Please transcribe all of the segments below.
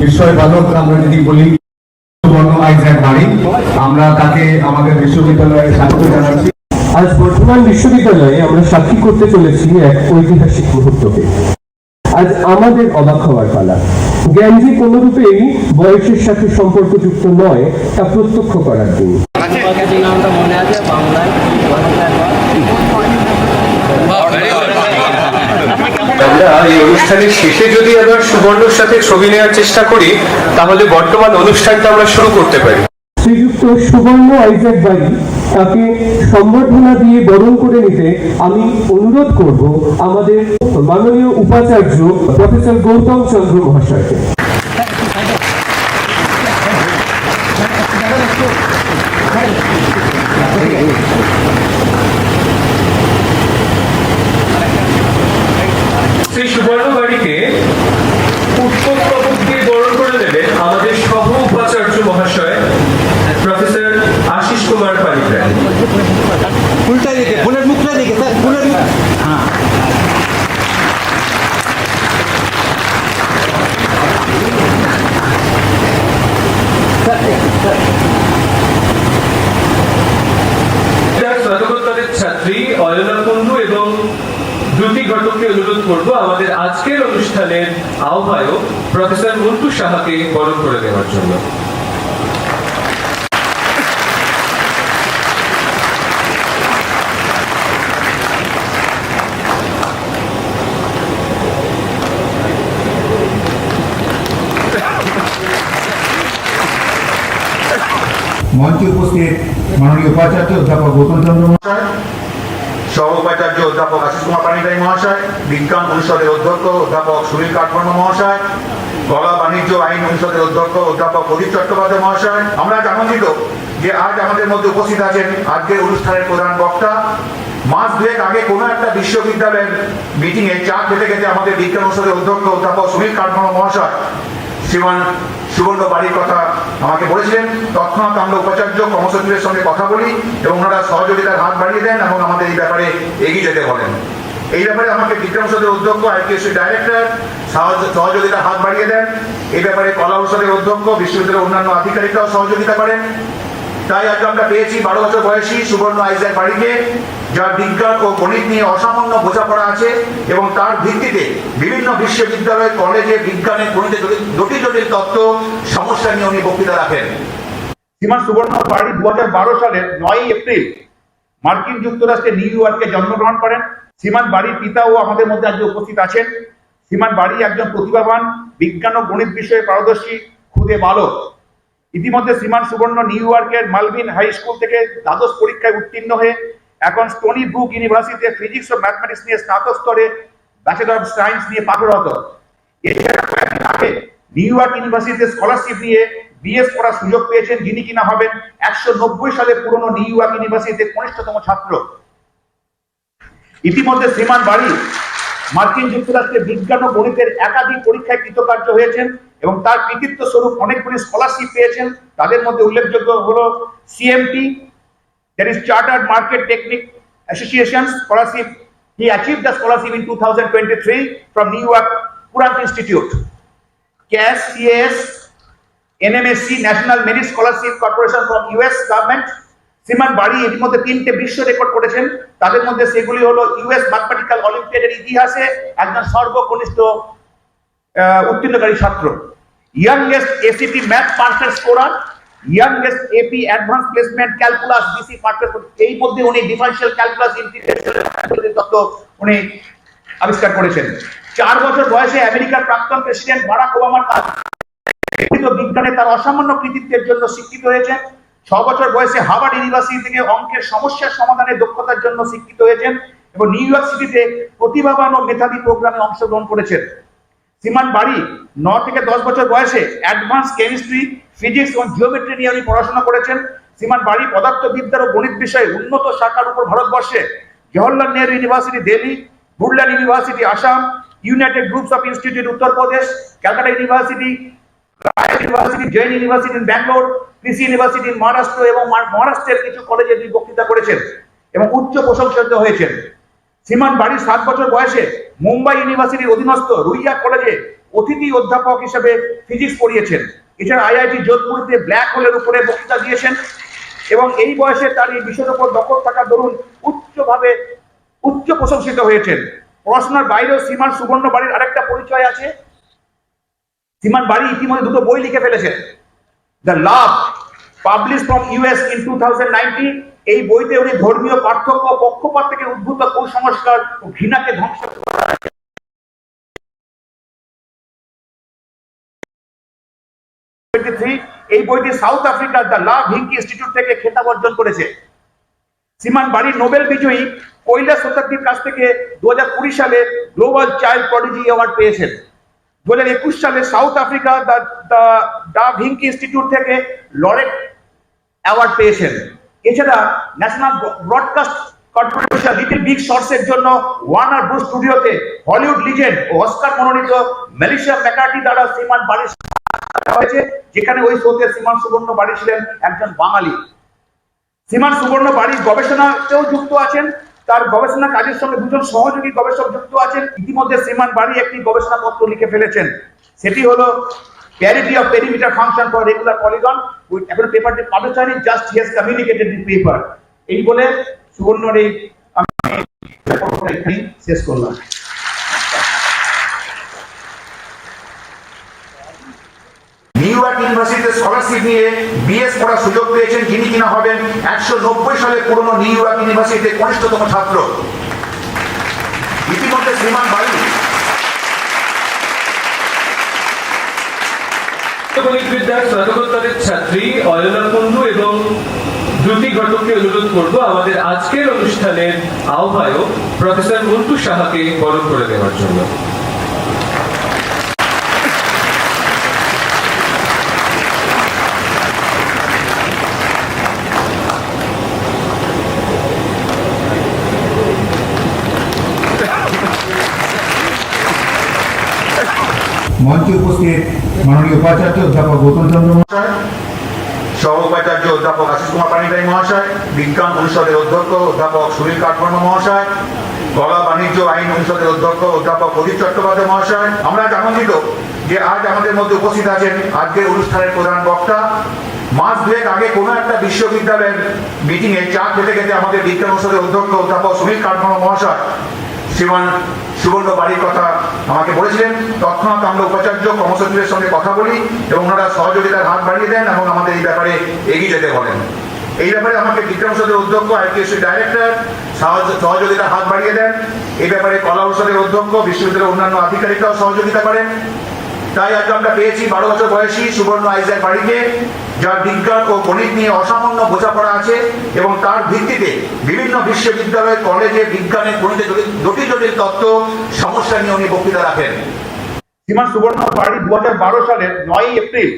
বিস্ময় বালক আমরা যদি বলি আমরা তাকে আমাদের বিশ্ববিদ্যালয়ে স্বাগত জানাচ্ছি। আজ বর্ধমান বিশ্ববিদ্যালয়ে আমরা সাক্ষী করতে চলেছি এক ঐতিহাসিক মুহূর্তকে। আজ আমাদের অবাক হওয়ার পালা। জ্ঞান যে কোনোরূপেই বয়সের সাথে সম্পর্কযুক্ত নয়, তা প্রত্যক্ষ করার দিন তোমাকে যে নামটা মনে আছে বাংলায় আমরা এই অনুষ্ঠানের শেষে যদি আবার সুবর্ণর সাথে ছবি নেওয়ার চেষ্টা করি, তাহলে বর্তমান অনুষ্ঠানটা আমরা শুরু করতে পারি। শ্রীযুক্ত সুবর্ণ আইজাক বাড়ি, তাকে সম্বর্ধনা দিয়ে বরণ করে নিতে আমি অনুরোধ করব আমাদের মাননীয় উপাচার্য প্রফেসর গৌতম চন্দ্র মহাশয়কে শ্রী সুবর্ণ বাড়িকে পুষ্পস্তবক দিয়ে বরণ করে দেবেন আমাদের সহ উপাচার্য মহাশয় প্রফেসর আশিস কুমার পালিগ্রাম ফুলটা দিকে ফুলের মুখটা দিকে স্যার ফুলের মুখ হ্যাঁ স্নাতকোত্তরের ছাত্রী অয়না কুণ্ডু এবং দ্রুতি ঘটককে অনুরোধ করব আমাদের আজকের অনুষ্ঠানের আহ্বায়ক প্রফেসর মন্টু সাহাকে বরণ করে দেওয়ার জন্য। মঞ্চে উপস্থিত মাননীয় উপাচার্য অধ্যাপক গৌতম চন্দ্র মহাশয় সহ উপাচার্য অধ্যাপক আশিস কুমার পানিগ্রাহী মহাশয়, বিজ্ঞান অনুষদের অধ্যক্ষ অধ্যাপক সুনীল কাঠবর্ম মহাশয়, কলা বাণিজ্য আইন অনুষদের অধ্যক্ষ অধ্যাপক প্রদীপ চট্টোপাধ্যায় মহাশয়। আমরা আনন্দিত যে আজ আমাদের মধ্যে উপস্থিত আছেন আজকের অনুষ্ঠানের প্রধান বক্তা। মাস দুয়েক আগে কোনো একটা বিশ্ববিদ্যালয়ের মিটিং এ চা খেতে খেতে আমাদের বিজ্ঞান অনুষদের অধ্যক্ষ অধ্যাপক সুনীল কাঠবর্ম মহাশয়, শ্রীমান সুবর্ণ বাড়ির কথা আমাকে বলেছিলেন। তৎক্ষণাৎ আমরা উপাচার্য কর্মসচিবের সঙ্গে কথা বলি এবং ওনারা সহযোগিতার হাত বাড়িয়ে দেন এবং আমাদের এই ব্যাপারে এগিয়ে যেতে বলেন। এই ব্যাপারে আমাকে বিজ্ঞান অনুষদের অধ্যক্ষ আইপিএসসি ডাইরেক্টর সহযোগিতার হাত বাড়িয়ে দেন। এই ব্যাপারে কলা অনুষদের অধ্যক্ষ, বিশ্ববিদ্যালয়ের অন্যান্য আধিকারিকরাও সহযোগিতা করেন। তাই আজ আমরা পেয়েছি বারো বছর বয়সী সুবর্ণ আইজাক বাড়িকে। যার বিজ্ঞান ও গণিত নিয়ে অসামান্য বোঝাপড়া আছে এবং তার ভিত্তিতে বিভিন্ন বিশ্ববিদ্যালয়, কলেজে বিজ্ঞানের গণিতে জটিল- জটিল তত্ত্ব, সমস্যা নিয়ে উনি বক্তৃতা রাখেন। শ্রীমান সুবর্ণ বাড়ি দু সালের নয় এপ্রিল মার্কিন যুক্তরাষ্ট্রের নিউ ইয়র্কে জন্মগ্রহণ করেন। সীমান বাড়ির পিতাও আমাদের মধ্যে আজকে উপস্থিত আছেন। সীমান বাড়ি একজন প্রতিভাবান, বিজ্ঞান ও গণিত বিষয়ে পারদর্শী, খুদে বালক। ইতিমধ্যে শ্রীমান সুবর্ণ নিউ ইয়র্কের মালভিন হাই স্কুল থেকে দ্বাদশ পরীক্ষায় উত্তীর্ণ হয়ে এখন স্টোনি ব্রুক ইউনিভার্সিটিতে ফিজিক্স ও ম্যাথমেটিক্স নিয়ে স্নাতক স্তরে ব্যাচেলর অফ সায়েন্স নিয়ে পাঠরত এছাড়া কয়েকদিন আগে নিউ ইয়র্ক ইউনিভার্সিটিতে স্কলারশিপ নিয়ে বিএস করার সুযোগ পেয়েছেন যিনি কিনা হবেন একশো নব্বই সালে পুরনো নিউ ইয়র্ক ইউনিভার্সিটিতে কনিষ্ঠতম ছাত্র। ইতিমধ্যে শ্রীমান বাড়ি মার্কিন যুক্তরাষ্ট্রে বিজ্ঞান ও গণিতের একাধিক পরীক্ষায় কৃতকার্য হয়েছেন এবং তার কৃতিত্ব স্বরূপ অনেকগুলি স্কলারশিপ পেয়েছেন। তাদের মধ্যে উল্লেখযোগ্য হলো CMT that is Chartered Market Technique Association scholarship. He achieved the scholarship in 2023 from New York Courant Institute. CAS, CAS, NMSC, National Merit Scholarship Corporation from US government. সিমান বাড়ি এর মধ্যে তিনটে বিশ্ব রেকর্ড করেছেন তাদের মধ্যে সেগুলি হলো ইউএস ম্যাথমেটিক্যাল অলিম্পিয়াডের ইতিহাসে একজন সর্বকনিষ্ঠ উত্তীর্ণকারী ছাত্র youngest ACT math master scorer youngest AP advance placement calculus BC master এই মধ্যে উনি ডিফারেন্সিয়াল ক্যালকুলাস ইন্টিগ্রেশন তত্ত্ব উনি আবিষ্কার করেছেন। চার বছর বয়সে আমেরিকার প্রাক্তন প্রেসিডেন্ট বারাক ওবামার বিজ্ঞানে তার অসামান্য কৃতিত্বের জন্য স্বীকৃত হয়েছেন। ছ বছর বয়সে হার্ভার্ড ইউনিভার্সিটি থেকে অঙ্কের সমস্যার সমাধানের দক্ষতার জন্য স্বীকৃত হয়েছেন এবং নিউ ইয়র্ক সিটিতে প্রতিভাবান ও মেধাবী প্রোগ্রামে অংশগ্রহণ করেছেন। শ্রীমান বাড়ি, ন থেকে দশ বছর বয়সে অ্যাডভান্স কেমিস্ট্রি ফিজিক্স এবং জিওমেট্রি নিয়ে উনি পড়াশোনা করেছেন। শ্রীমান বাড়ি পদার্থবিদ্যার ও গণিত বিষয়ে উন্নত শাখার উপর ভারতবর্ষে Jawaharlal Nehru university Delhi Bodoland university Assam united groups of institute Uttar Pradesh Calcutta university Rai university Jain university in Bangalore কৃষি ইউনিভার্সিটি মহারাষ্ট্র এবং মহারাষ্ট্রের কিছু কলেজে তিনি বক্তৃতা করেছেন এবং উচ্চ প্রশংসিত হয়েছেন। শ্রীমান বাড়ির সাত বছর বয়সে মুম্বাই ইউনিভার্সিটির অধীনস্থ রুইয়া কলেজে অতিথি অধ্যাপক হিসেবে ফিজিক্স পড়িয়েছেন। এছাড়া আইআইটি যোধপুরতে ব্ল্যাক হোলের উপরে বক্তৃতা দিয়েছেন এবং এই বয়সে তার এই বিষয়ের উপর দখল থাকার দরুন উচ্চভাবে উচ্চ প্রশংসিত হয়েছেন। পড়াশোনার বাইরেও সীমার সুবর্ণ বাড়ির আরেকটা পরিচয় আছে। সীমান বাড়ি ইতিমধ্যে দুটো বই লিখে ফেলেছেন। The love, publish from US in two এই বইতে উনি ধর্মীয় পার্থক্য পক্ষপাত থেকে উদ্ভূত কুসংস্কার ও ঘৃণাকে ধ্বংস এই বইটি সাউথ আফ্রিকার দ্য লাভ হিঙ্কি ইনস্টিটিউট থেকে খেতাব অর্জন করেছে। সীমান বাড়ির নোবেল বিজয়ী কৈলাস শতাব্দীর কাছ থেকে দু হাজার কুড়ি সালে গ্লোবাল চাইল্ড প্রডিজি অ্যাওয়ার্ড পেয়েছেন। দু একুশ সালে South Africa the the Dove Hinky institute থেকে লরেট অ্যাওয়ার্ড পেয়েছেন। এছাড়া national broadcast corporation little big শর্টসের জন্য ওয়ার্নার ব্রুস স্টুডিওতে হলিউড লিজেন্ড ও অস্কার মনোনীত মেলিশিয়া ম্যাকার্টি দ্বারা শ্রীমান বাড়ির হয়েছে, যেখানে ওই শোতে সীমান সুবর্ণ বাড়ি ছিলেন একজন বাঙালি। সীমান সুবর্ণ বাড়ির গবেষণাতেও যুক্ত আছেন, তার গবেষণা কাজের সঙ্গে দুজন সহযোগী গবেষক যুক্ত আছেন। ইতিমধ্যে সীমান বাড়ি একটি গবেষণাপত্র লিখে ফেলেছেন। সেটি হলো parity of perimeter function for regular polygon এখন পেপারটি পাবলিশ হয়নি just has communicated the paper এই বলে সুবর্ণর এই আমি শেষ করলাম। নিউ ইয়র্ক ইউনিভার্সিটিতে স্কলারশিপ নিয়ে বিএস পড়ার সুযোগ পেয়েছেন যিনি কিনা হবেন একশো নব্বই সালে পুরনো নিউ ইউনিভার্সিটিতে কনিষ্ঠতম ছাত্র। ইতিমধ্যে শ্রীমান বায়ু। গণিত বিদ্যার স্নাতকোত্তরের ছাত্রী অয়না কুণ্ডু এবং দ্রুতি ঘটককে অনুরোধ করব, আমাদের আজকের অনুষ্ঠানের আহ্বায়ক প্রফেসর মন্টু সাহাকে বরণ করে দেওয়ার জন্য। মঞ্চে উপস্থিত মাননীয় উপাচার্য অধ্যাপক গৌতম চন্দ্র মহাশয়। সহ উপাচার্য অধ্যাপক আশিস কুমার পানিগ্রাহী মহাশয়, বিজ্ঞান অনুষদের অধ্যক্ষ অধ্যাপক সুনীল মহাশয় বাণিজ্য আইন অনুষদের অধ্যক্ষ অধ্যাপক প্রদীপ চট্টোপাধ্যায় মহাশয়। আমরা আনন্দিত যে আজ আমাদের মধ্যে উপস্থিত আছেন আজকের অনুষ্ঠানের প্রধান বক্তা। মাস দুয়েক আগে কোনো একটা বিশ্ববিদ্যালয়ের মিটিং এ চা খেতে খেতে আমাদের বিজ্ঞান অনুষদের অধ্যক্ষ অধ্যাপক সুনীল কাঠবর্মা মহাশয় শ্রীমান সুবর্ণ বাড়ির কথা আমাকে বলেছিলেন। তৎক্ষণাৎ আমরা উপাচার্য, কর্মসচিবের সঙ্গে কথা বলি এবং ওনারা সহযোগিতার হাত বাড়িয়ে দেন এবং আমাদের এই ব্যাপারে এগিয়ে যেতে বলেন। এই ব্যাপারে আমাকে বিক্রম সদের অধ্যক্ষ আইপিএসসি ডাইরেক্টর সহযোগিতা হাত বাড়িয়ে দেন। এই ব্যাপারে কলা অনুষদের অধ্যক্ষ, বিশ্ববিদ্যালয়ের অন্যান্য আধিকারিকরাও সহযোগিতা করেন। তাই আজ আমরা পেয়েছি বারো বছর বয়সী সুবর্ণ আইজাক বাড়িতে যার বিজ্ঞান ও গণিত নিয়ে অসামান্য বোঝাপড়া আছে এবং তার ভিত্তিতে বিভিন্ন বিশ্ববিদ্যালয়, কলেজে বিজ্ঞানের গণিতে জটিল জটিল তত্ত্ব সমস্যা নিয়ে উনি বক্তৃতা রাখেন। সীমান সুবর্ণ বাড়ি দু হাজার বারো সালের নয় এপ্রিল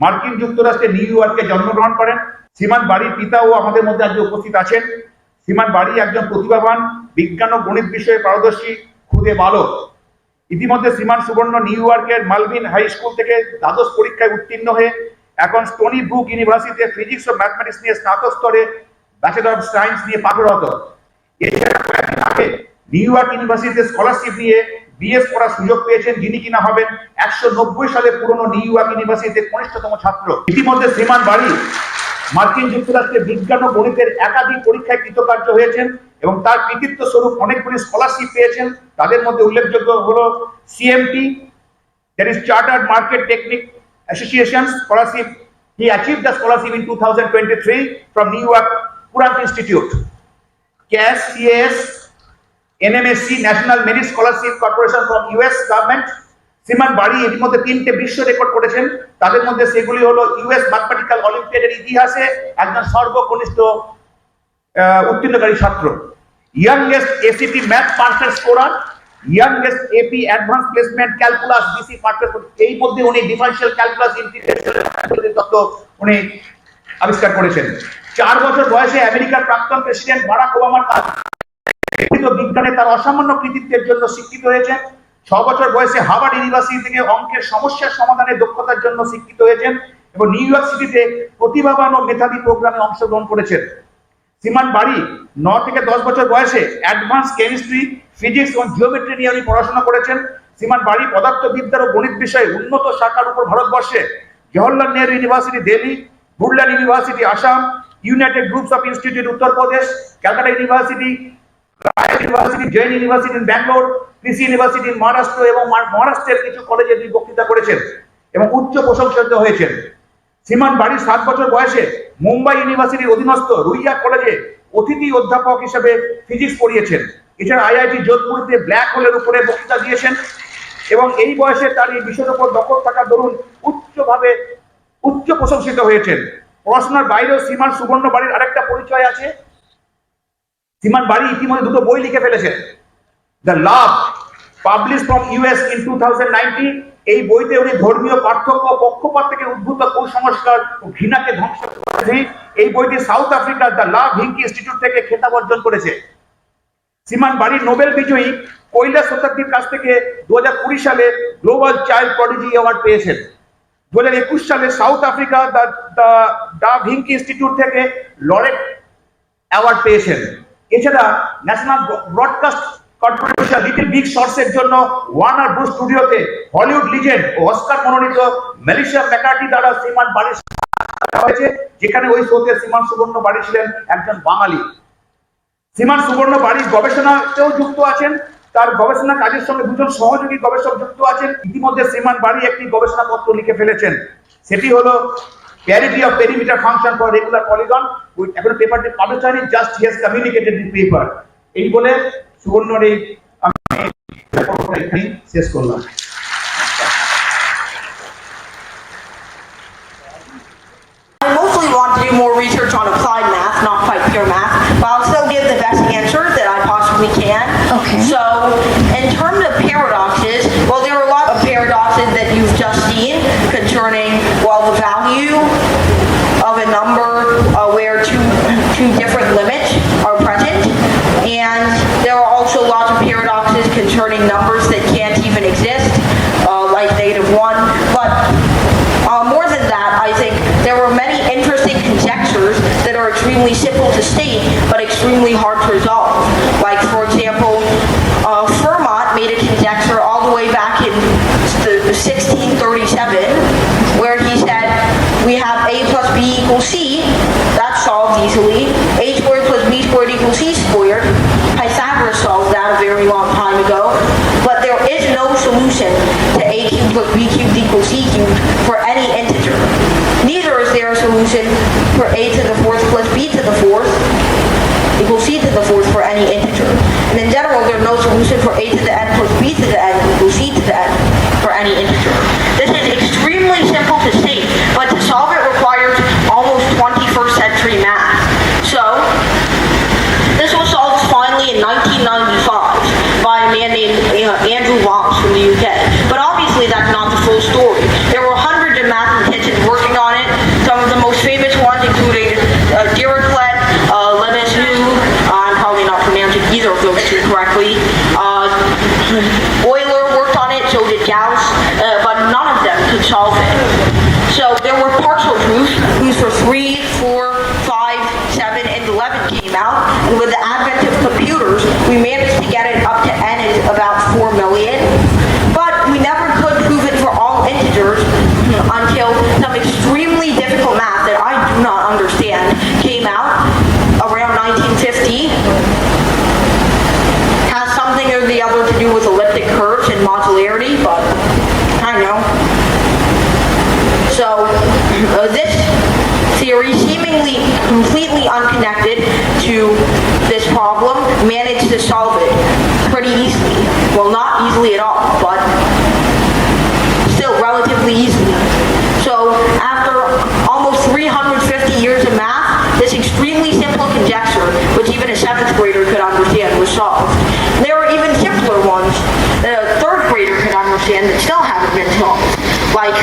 মার্কিন যুক্তরাষ্ট্রে নিউ ইয়র্কে জন্মগ্রহণ করেন। সীমান বাড়ির পিতাও আমাদের মধ্যে আজকে উপস্থিত আছেন। সীমান বাড়ি একজন প্রতিভাবান বিজ্ঞান ও গণিত বিষয়ে পারদর্শী, খুদে বালক। ইতিমধ্যে শ্রীমান সুবর্ণ নিউ ইয়র্কের মালভিন হাই স্কুল থেকে দ্বাদশ পরীক্ষায় উত্তীর্ণ হয়ে এখন স্টোনি ব্রুক ইউনিভার্সিটিতে ফিজিক্স ও ম্যাথমেটিক্স নিয়ে স্নাতক স্তরে ব্যাচেলর অফ সায়েন্স নিয়ে পাঠরত। এছাড়া কয়েকদিন আগে নিউ ইয়র্ক ইউনিভার্সিটিতে স্কলারশিপ নিয়ে বিএস করার সুযোগ পেয়েছেন যিনি কিনা হবেন একশো নব্বই সালে পুরনো নিউ ইয়র্ক ইউনিভার্সিটিতে কনিষ্ঠতম ছাত্র। ইতিমধ্যে শ্রীমান বাড়ি মার্কিন যুক্তরাষ্ট্রে বিজ্ঞান ও গণিতের একাধিক পরীক্ষায় কৃতকার্য হয়েছেন এবং তার কৃতিত্ব স্বরূপ অনেকগুলি স্কলারশিপ পেয়েছেন। তাদের মধ্যে উল্লেখযোগ্য হলো CMT that is chartered market technique association scholarship he achieve the scholarship in two thousand twenty three from New York Courant institute cash CS NMSC national merit scholarship corporation from US government সীমান বাড়ি এর মধ্যে তিনটে বিশ্ব record করেছেন। তাদের মধ্যে সেগুলি হলো ইউএস ম্যাথমেটিক্যাল অলিম্পিয়াডের ইতিহাসে একজন সর্বকনিষ্ঠ উত্তীর্ণকারী ছাত্র। Youngest ACT math parcel scorer, youngest AP advance placement calculus BC parcel এই মধ্যে উনি ডিফারেন্সিয়াল ক্যালকুলাস ইন্টিগ্রেশন তত্ত্ব উনি আবিষ্কার করেছেন। চার বছর বয়সে আমেরিকার প্রাক্তন প্রেসিডেন্ট বারাক ওবামার কাছ বিজ্ঞানে তার অসামান্য কৃতিত্বের জন্য স্বীকৃত হয়েছেন ছ বছর বয়সে হার্ভার্ড ইউনিভার্সিটি থেকে অঙ্কের সমস্যার সমাধানের দক্ষতার জন্য শিক্ষিত হয়েছেন এবং নিউ ইয়র্ক সিটিতে প্রতিভাবান ও মেধাবী প্রোগ্রামে অংশগ্রহণ করেছেন। সীমান বাড়ি, ন থেকে দশ বছর বয়সে অ্যাডভান্স কেমিস্ট্রি, ফিজিক্স এবং জিওমেট্রি নিয়ে উনি পড়াশোনা করেছেন। সীমান বাড়ি পদার্থবিদ্যার ও গণিত বিষয়ে উন্নত শাখার উপর ভারতবর্ষে Jawaharlal Nehru university, Delhi Bodoland university, Assam, united groups of institute, Uttar Pradesh, Calcutta university university Jain university in Bangalore কৃষি ইউনিভার্সিটি ইন মহারাষ্ট্র এবং মহারাষ্ট্রের কিছু কলেজে তিনি বক্তৃতা করেছেন এবং উচ্চ প্রশংসিত হয়েছেন। সীমান বাড়ির সাত বছর বয়সে মুম্বাই ইউনিভার্সিটির অধীনস্থ রুইয়া কলেজে অতিথি অধ্যাপক হিসেবে ফিজিক্স পড়িয়েছেন। এছাড়া আইআইটি যোধপুরতে ব্ল্যাক হোলের উপরে বক্তৃতা দিয়েছেন এবং এই বয়সে তার এই বিষয়ের উপর দখল থাকার দরুন উচ্চভাবে উচ্চ প্রশংসিত হয়েছেন। পড়াশোনার বাইরেও সীমান সুবর্ণ বাড়ির আরেকটা পরিচয় আছে সীমান বাড়ি ইতিমধ্যে দুটো বই লিখে ফেলেছেন। The love publish from US in two এই বইতে উনি ধর্মীয় পার্থক্য পক্ষপাত থেকে উদ্ভূত কুসংস্কার ও ঘৃণাকে ধ্বংস করেছে এই বইটি সাউথ আফ্রিকার দ্য লাভ হিঙ্কি ইনস্টিটিউট থেকে খেতাব অর্জন করেছে। সীমান বাড়ির নোবেল বিজয়ী কৈলাস শতাব্দীর কাছ থেকে দু কুড়ি সালে গ্লোবাল চাইল্ড প্রডিজি অ্যাওয়ার্ড পেয়েছেন। দু হাজার একুশ সালে South Africa the da Vinci institute থেকে লরেট অ্যাওয়ার্ড পেয়েছেন। এছাড়া national broadcast corporation little big শর্টসের জন্য ওয়ার্নার ব্রুস স্টুডিওতে হলিউড লিজেন্ড ও অস্কার মনোনীত মেলিশিয়া ম্যাকার্টি দ্বারা সীমান বাড়ি হয়েছে, যেখানে ওই শোতে সীমান সুবর্ণ বাড়ি ছিলেন একজন বাঙালি। সীমান সুবর্ণ বাড়ির গবেষণাতেও যুক্ত আছেন, তার গবেষণা কাজের সঙ্গে দুজন সহযোগী গবেষক যুক্ত আছেন। ইতিমধ্যে শ্রীমান বাড়ি একটি গবেষণাপত্র লিখে ফেলেছেন। সেটি হলো Parity of perimeter function for regular polygon এখন পেপারটি পাবলিশ হয়নি just has communicated the paper এই বলে সুবর্ণর এই আমি এখানেই শেষ করলাম I mostly want to do more research on applied math, not quite pure math, but I'll still give the best answer that I possibly can. Okay. So, in terms of paradoxes, paradoxes that you've just seen concerning, well, the value of a number uh, where two, two different limits are present. And there are also lots of paradoxes concerning numbers that can't even exist, uh, like negative one. But uh, more than that, I think there were many interesting conjectures that are extremely simple to state, but extremely hard to resolve. Like, a squared plus b squared equals c squared. Pythagoras solved that a very long time ago. But there is no solution to a cubed plus b cubed equals c cubed for any integer. Neither is there a solution for a to the fourth plus b to the fourth equals c to the fourth for any integer. And in general, there's no solution for a to the n plus b to the n equals c to the n for any integer. This is extremely simple to state, but to solve it requires almost 21st century math. So, this was solved finally in 1995 by a man named uh, Andrew Ross from the UK. me voy at all, but still relatively easily. So, after almost 350 years of math, this extremely simple conjecture, which even a seventh grader could understand, was solved. There are even simpler ones that a third grader could understand that still haven't been solved. Like,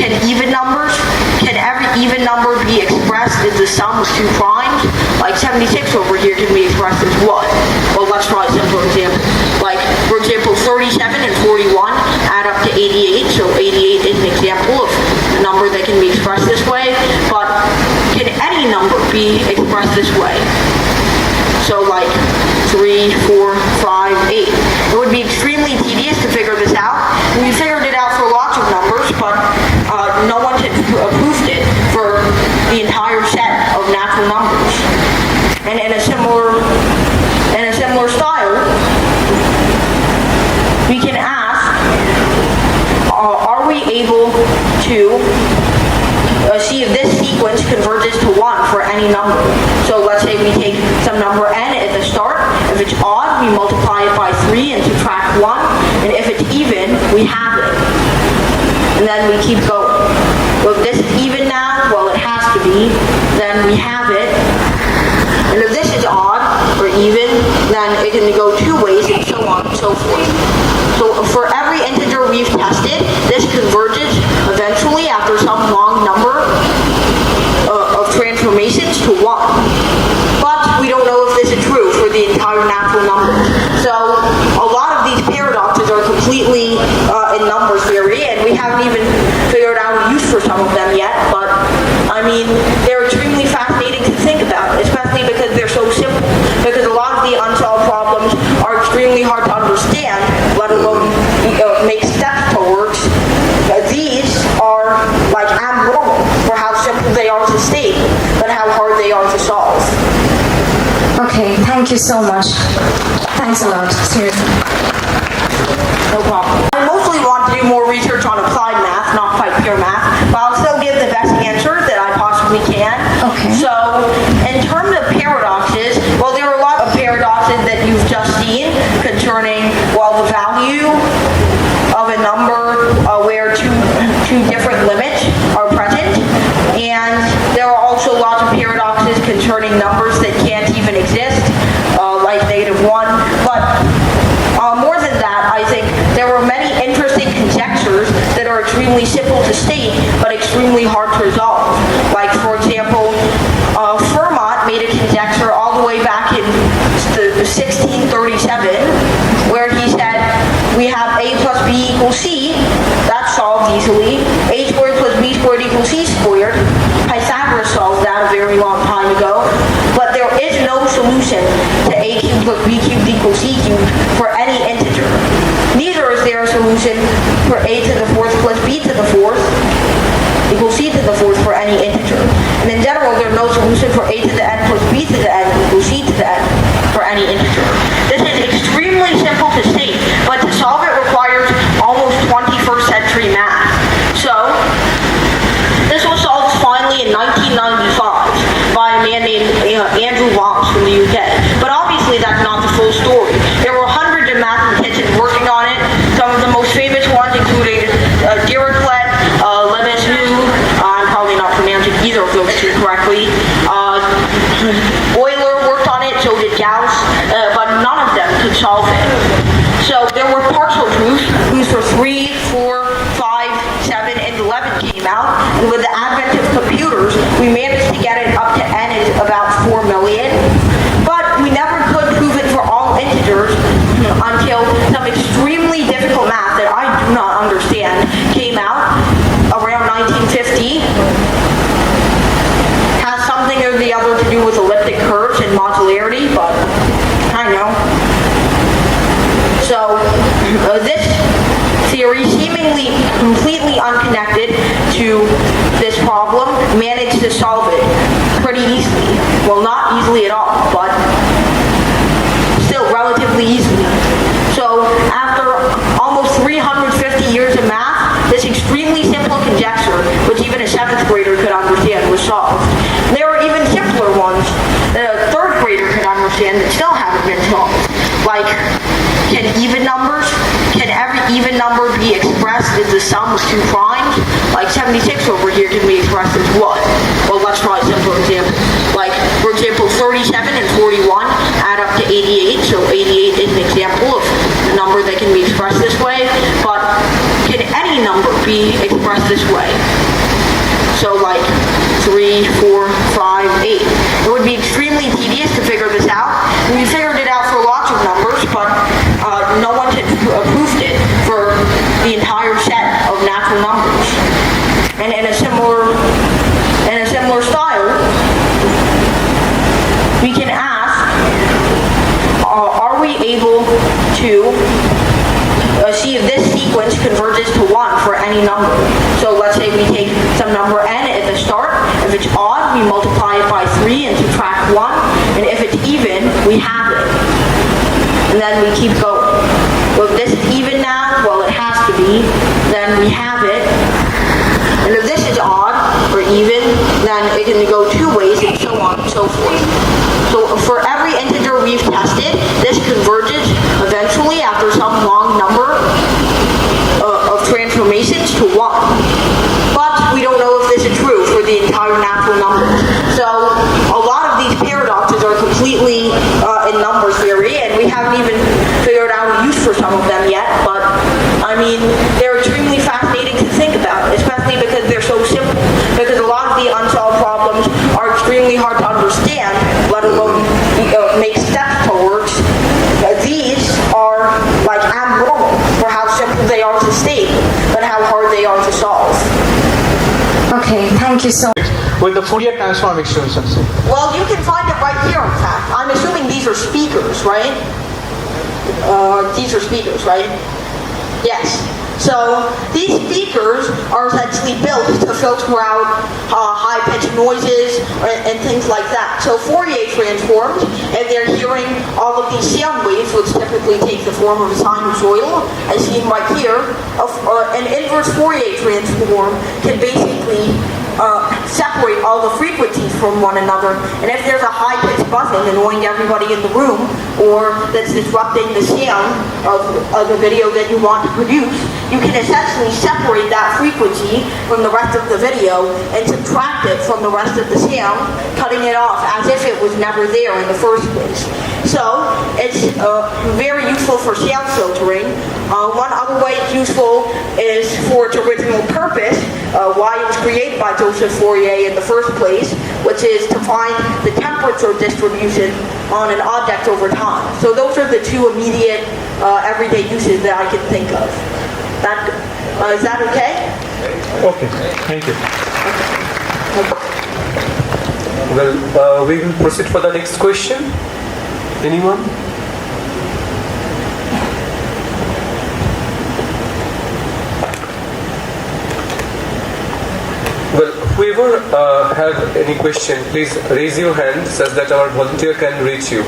can even numbers, can every even number be expressed as the sum of two primes? Like 76 over here can be expressed as what? Well, let's try a simple example. Like, for example, 37 and 41 add up to 88, so 88 is an example of a number number that can be expressed this way, but can any number be expressed this way? So like three, four, five, eight. It would be extremely tedious to figure this out. We figured it out for lots of numbers, but uh, no one had approved it for the entire set of natural numbers. And in a similar, in a similar style, we can ask, uh, are we able to uh, see if this sequence converges to 1 for any number. If it's odd, we multiply it by 3 and subtract 1. And if it's even, we have it. And then we keep going. Well, if this is even now, well, it has to be. Then we have it. And if this is odd or even, then it can go two ways and so on and so forth. So for every integer we've tested, this converges eventually after some long number uh, of transformations to 1. But we don't know if this is true for the entire natural numbers. So a lot of these paradoxes are completely uh, in number theory, and we haven't even figured out a use for some of them yet. But I mean, they're extremely fascinating to think about, especially because they're so simple. Because a lot of the unsolved problems are extremely hard to understand, let alone uh, make steps towards. Uh, These are like abnormal for how simple they are to state, but how hard they are to solve. Okay, thank you so much. Thanks a lot. Seriously. No problem. I mostly want to do more research on applied math, not quite pure math, but I'll still give the best answer that I possibly can. Okay. So, in terms of paradoxes, well, there are a lot of paradoxes that you've just seen concerning, well, the value of a number uh, where two, two different limits are present. And there are also lots of paradoxes concerning numbers that can't even exist, uh, like negative one. But uh, more than that, I think there were many interesting conjectures that are extremely simple to state, but extremely hard to resolve. Like, for example, uh, Fermat made a conjecture all the way back in the 1637, where he said we have a plus b equals c. That's solved easily. a squared plus b squared equals c squared. Pythagoras solved that a very long time ago. But there is no solution to a cubed plus b cubed equals c cubed for any integer. Neither is there a solution for a to the fourth plus b to the fourth equals c to the fourth for any integer. And in general, there's no solution for a to the n plus b to the n equals c to the n for any integer. This is extremely simple to state, but to solve it requires almost 21st century math. So, this was solved finally in 1995 by a man named uh, Andrew Walsh from the UK. But obviously that's not the full story. There were hundreds of mathematicians working on it. Some of the most famous ones included uh, Dirichlet, uh, Lebezu, I'm probably not pronouncing either of those two correctly. Uh, Euler worked on it, so did Gauss, uh, but none of them could solve it. So there were partial proofs, proofs for 3, 4, 5, 7, and 11 came out. And with the advent of computers, we managed to get it up to n is about 4 million. But we never could prove it for all integers until some extremely difficult math that I do not understand came out around 1950 has something or the other to do with elliptic curves and modularity, but I know. So, uh, this theory, seemingly completely unconnected to this problem, managed to solve it pretty easily. Well, not easily at all, but still relatively easily. So, after almost 350 years of math, this extremely simple conjecture, which even a seventh grader could understand, was solved. There are even simpler ones that a third grader could understand that still haven't been solved. Like, can even numbers, can every even number be expressed as the sum of two primes? Like 76 over here can be expressed as what? Well, let's try a simple example. Like, for example, 37 and 41 add up to 88, so 88 is an example of a number that can be expressed this way, but can any number be expressed this way? So like 3, 4, 5, 8. It would be extremely tedious to figure this out. We figured it out for lots of numbers, but uh, no one had approved it for the entire set of natural numbers. And in a similar any number. So let's say we take some number n at the start. If it's odd, we multiply it by 3 and subtract 1. And if it's even, we have it. And then we keep going. Well, if this is even now, well, it has to be. Then we have it. And if this is odd or even, then it can go two ways and so on and so forth. So for every integer we've tested, this converges eventually after some long number ถู With the Fourier transform extensions. Well, you can find it right here, in fact. I'm assuming these are speakers, right? Uh, these are speakers, right? Yes. So these speakers are essentially built to filter out uh, high-pitched noises and, and things like that. So Fourier transforms, and they're hearing all of these sound waves, which typically take the form of a sinusoidal, as seen right here. Uh, an inverse Fourier transform can basically uh, separate all the frequencies from one another. And if there's a high-pitched buzzing annoying everybody in the room, or that's disrupting the sound of, of the video that you want to produce, you can essentially separate that frequency from the rest of the video and subtract it from the rest of the sound, cutting it off as if it was never there in the first place. So it's uh, very useful for sound filtering. Uh, one other way it's useful is for its original purpose, uh, why it was created by Joseph Fourier in the first place, which is to find the temperature distribution on an object over time. So those are the two immediate uh, everyday uses that I can think of. That, uh, is that okay? Okay, thank you. Well, uh, we will proceed for the next question. Anyone? Well, whoever uh, have any question, please raise your hand such that our volunteer can reach you.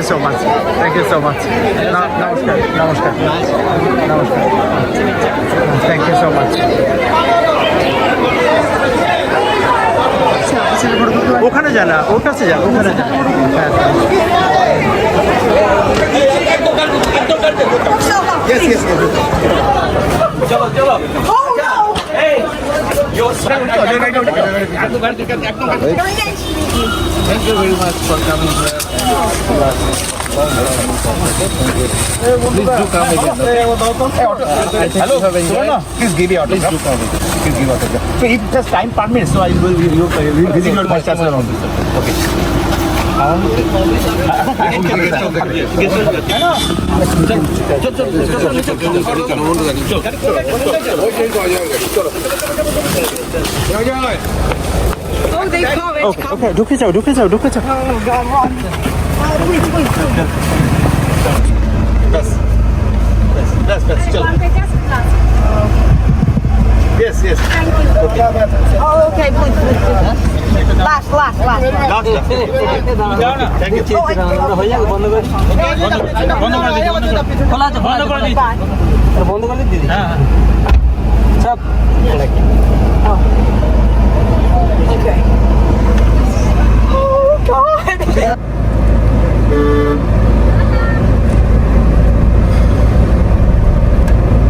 You so much thank you so much নমস্কার নমস্কার নমস্কার thank you so much ওখানে যা না ওর কাছে যা ওখানে Yes, yes, yes. Please give me autograph. Please give autograph. So if just time permits, so I will you, you will visit your vice chancellor on this. Okay. ওকে ওকে ঢুকে যাও ঢুকে যাও ঢুকে যাও yes, Yeah. Thank you.